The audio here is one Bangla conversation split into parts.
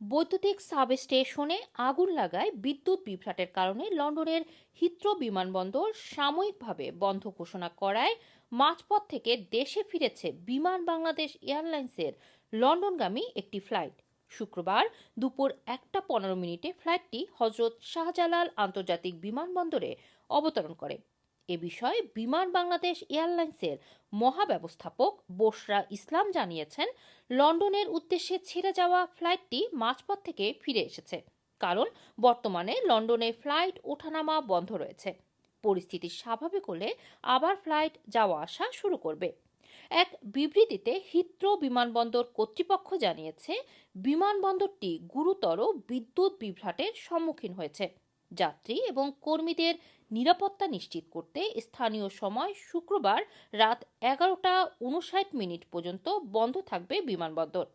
বৈদ্যুতিক সাব স্টেশনে আগুন লাগায় বিদ্যুৎ বিভ্রাটের কারণে লন্ডনের হিথ্রো বিমানবন্দর সাময়িকভাবে বন্ধ ঘোষণা করায়। মাঝপথ থেকে দেশে ফিরেছে বিমান বাংলাদেশ এয়ারলাইন্সের লন্ডনগামী একটি ফ্লাইট। শুক্রবার দুপুর একটা পনেরো মিনিটে ফ্লাইটটি হজরত শাহজালাল আন্তর্জাতিক বিমানবন্দরে অবতরণ করে। এ বিষয়ে বিমান বাংলাদেশ এয়ারলাইন্সের মহাব্যবস্থাপক বসরা ইসলাম জানিয়েছেন, লন্ডনের উদ্দেশ্যে ছেড়ে যাওয়া ফ্লাইটটি মাঝপথ থেকে ফিরে এসেছে, কারণ বর্তমানে লন্ডনে ফ্লাইট ওঠানামা বন্ধ রয়েছে। পরিস্থিতি স্বাভাবিক হলে আবার ফ্লাইট যাওয়া আসা শুরু করবে। এক বিবৃতিতে হিথ্রো বিমানবন্দর কর্তৃপক্ষ জানিয়েছে, বিমানবন্দরটি গুরুতর বিদ্যুৎ বিভ্রাটের সম্মুখীন হয়েছে। যাত্রী এবং কর্মীদের নিরাপত্তা নিশ্চিত করতে স্থানীয় সময় শুক্রবার রাত এগারোটা উনষাট মিনিট পর্যন্ত বন্ধ থাকবে বিমানবন্দর।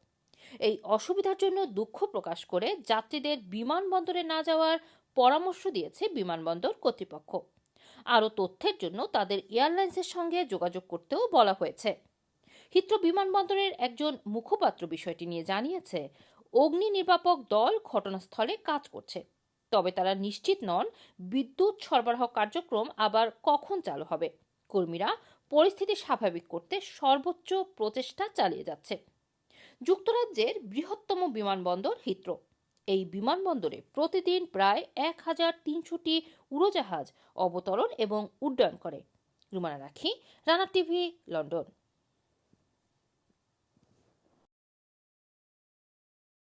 এই অসুবিধার জন্য দুঃখ প্রকাশ করে যাত্রীদের বিমানবন্দরে না যাওয়ার পরামর্শ দিয়েছে বিমানবন্দর কর্তৃপক্ষ। আরও তথ্যের জন্য তাদের এয়ারলাইন্সের সঙ্গে যোগাযোগ করতেও বলা হয়েছে। হিত্র বিমানবন্দরের একজন মুখপাত্র বিষয়টি নিয়ে জানিয়েছে অগ্নি নির্বাপক দল ঘটনাস্থলে কাজ করছে। তবে তারা নিশ্চিত নন বিদ্যুৎ সরবরাহ কার্যক্রম আবার কখন চালু হবে। কর্মীরা পরিস্থিতি স্বাভাবিক করতে সর্বোচ্চ প্রচেষ্টা চালিয়ে যাচ্ছে। যুক্তরাজ্যের বৃহত্তম বিমানবন্দর হিথ্রো। এই বিমানবন্দরে প্রতিদিন প্রায় এক হাজার তিনশোটি উড়োজাহাজ অবতরণ এবং উড্ডয়ন করে। রুমানা রাখি, রানা টিভি, লন্ডন।